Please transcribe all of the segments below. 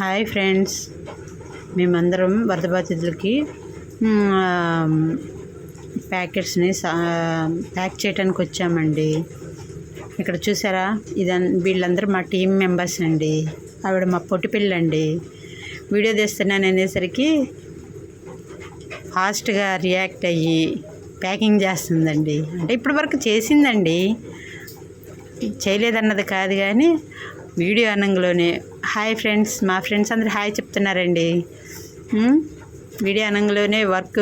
Hi friends. మేమందరం వరద బాధితులకి ప్యాకెట్స్ని సా- ప్యాక్ చేయడానికి వచ్చామండి. ఇక్కడ చూసారా? ఇదన్ వీళ్ళందరూ మా టీం మెంబర్స్ అండి. ఆవిడ మా పొట్టి పిల్లండి. వీడియో తీస్తున్నాను అనేసరికి ఫాస్ట్గా రియాక్ట్ అయ్యి ప్యాకింగ్ చేస్తుందండి. అంటే ఇప్పటి వరకు చేసిందండి. చేయలేదన్నది కాదు కానీ వీడియో అనంగలోనే హాయ్ ఫ్రెండ్స్ మా ఫ్రెండ్స్ అందరూ హాయ్ చెప్తున్నారండి. వీడియో అనంగలోనే వర్క్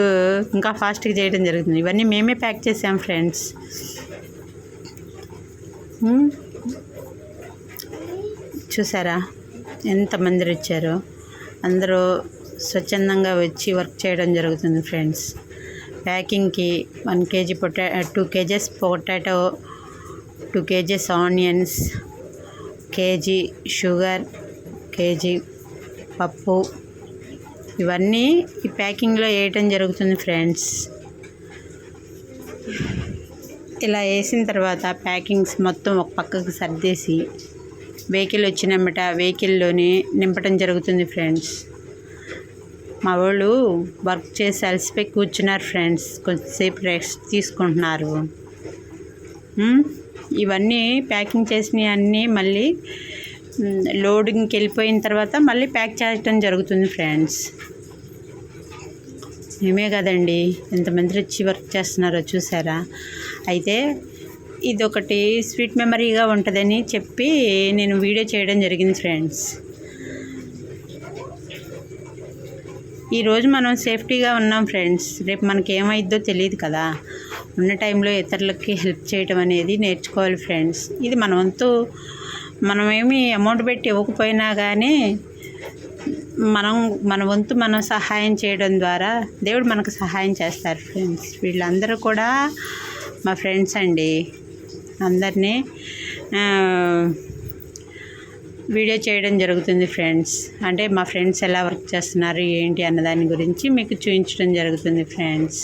ఇంకా ఫాస్ట్గా చేయడం జరుగుతుంది. ఇవన్నీ మేమే ప్యాక్ చేసాం ఫ్రెండ్స్. చూసారా? ఎంతమంది వచ్చారో. అందరూ స్వచ్ఛందంగా వచ్చి వర్క్ చేయడం జరుగుతుంది ఫ్రెండ్స్. ప్యాకింగ్కి one KG పొటా two kgs potato two kgs onions kg sugar kg పప్పు. ఇవన్నీ ఈ ప్యాకింగ్లో వేయటం జరుగుతుంది ఫ్రెండ్స్. ఇలా వేసిన తర్వాత ప్యాకింగ్స్ మొత్తం ఒక పక్కకు సర్దేసి వెహికల్ వచ్చినమ్మట వెహికల్లోనే నింపటం జరుగుతుంది ఫ్రెండ్స్. మా వాళ్ళు వర్క్ చేసి అలసిపోయి కూర్చున్నారు ఫ్రెండ్స్. కొంచెంసేపు రెస్ట్ తీసుకుంటున్నారు. ఇవన్నీ ప్యాకింగ్ చేసినవి అన్నీ మళ్ళీ లోడింగ్కి వెళ్ళిపోయిన తర్వాత మళ్ళీ ప్యాక్ చేయడం జరుగుతుంది ఫ్రెండ్స్. మేమే కదండి ఎంతమంది వచ్చి వర్క్ చేస్తున్నారో చూసారా? అయితే ఇదొకటి స్వీట్ మెమరీగా ఉంటుందని చెప్పి నేను వీడియో చేయడం జరిగింది ఫ్రెండ్స్. ఈరోజు మనం సేఫ్టీగా ఉన్నాం ఫ్రెండ్స్. రేపు మనకి ఏమైద్దో తెలియదు కదా. ఉన్న టైంలో ఇతరులకి హెల్ప్ చేయడం అనేది నేర్చుకోవాలి ఫ్రెండ్స్. ఇది మన వంతు మనమేమి అమౌంట్ పెట్టి ఇవ్వకపోయినా కానీ మనం మన వంతు మనం సహాయం చేయడం ద్వారా దేవుడు మనకు సహాయం చేస్తారు ఫ్రెండ్స్. వీళ్ళందరూ కూడా మా ఫ్రెండ్స్ అండి. అందరినీ వీడియో చేయడం జరుగుతుంది ఫ్రెండ్స్. అంటే మా ఫ్రెండ్స్ ఎలా వర్క్ చేస్తున్నారు ఏంటి అన్న దాని గురించి మీకు చూపించడం జరుగుతుంది ఫ్రెండ్స్.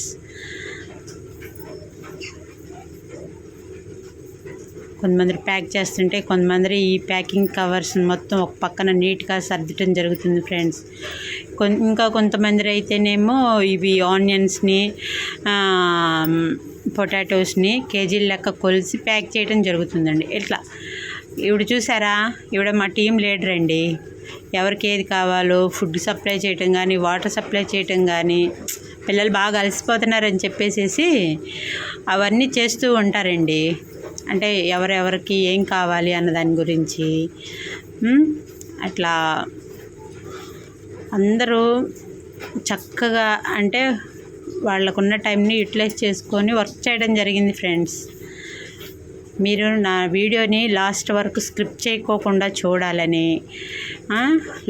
కొంతమంది ప్యాక్ చేస్తుంటే కొంతమంది ఈ ప్యాకింగ్ కవర్స్ మొత్తం ఒక పక్కన నీట్గా సర్దటం జరుగుతుంది ఫ్రెండ్స్. కొన్ ఇంకా కొంతమంది అయితేనేమో ఇవి ఆనియన్స్ని పొటాటోస్ని కేజీల లెక్క కొలిసి ప్యాక్ చేయడం జరుగుతుందండి. ఇట్లా ఇవిడ చూసారా? ఇవిడ మా టీం లీడర్ అండి. ఎవరికి ఏది కావాలో ఫుడ్ సప్లై చేయటం కానీ వాటర్ సప్లై చేయటం కానీ పిల్లలు బాగా అలసిపోతున్నారని చెప్పేసేసి అవన్నీ చేస్తూ ఉంటారండి. అంటే ఎవరెవరికి ఏం కావాలి అన్న దాని గురించి. అట్లా అందరూ చక్కగా అంటే వాళ్ళకున్న టైంని యూటిలైజ్ చేసుకొని వర్క్ చేయడం జరిగింది ఫ్రెండ్స్. మీరు నా వీడియోని లాస్ట్ వరకు స్క్రిప్ట్ చేయకోకుండా చూడాలని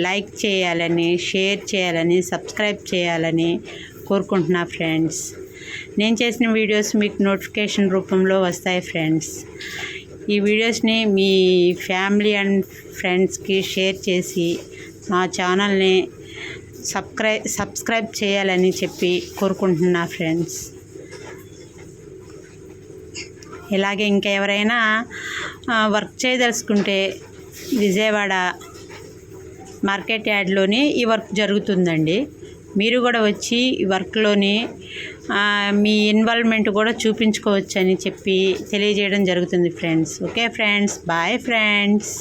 లైక్ చేయాలని షేర్ చేయాలని సబ్స్క్రైబ్ చేయాలని కోరుకుంటున్నా ఫ్రెండ్స్. నేను చేసిన వీడియోస్ మీకు నోటిఫికేషన్ రూపంలో వస్తాయి ఫ్రెండ్స్. ఈ వీడియోస్ని మీ ఫ్యామిలీ అండ్ ఫ్రెండ్స్కి షేర్ చేసి మా ఛానల్ని సబ్స్క్రై సబ్స్క్రైబ్ చేయాలని చెప్పి కోరుకుంటున్నా ఫ్రెండ్స్. ఇలాగే ఇంకా ఎవరైనా వర్క్ చేయదలుచుకుంటే విజయవాడ మార్కెట్ యార్డ్లోని ఈ వర్క్ జరుగుతుందండి. మీరు కూడా వచ్చి ఈ వర్క్లోని మీ ఇన్వాల్వ్మెంట్ కూడా చూపించుకోవచ్చని చెప్పి తెలియజేయడం జరుగుతుంది friends. Okay friends bye friends.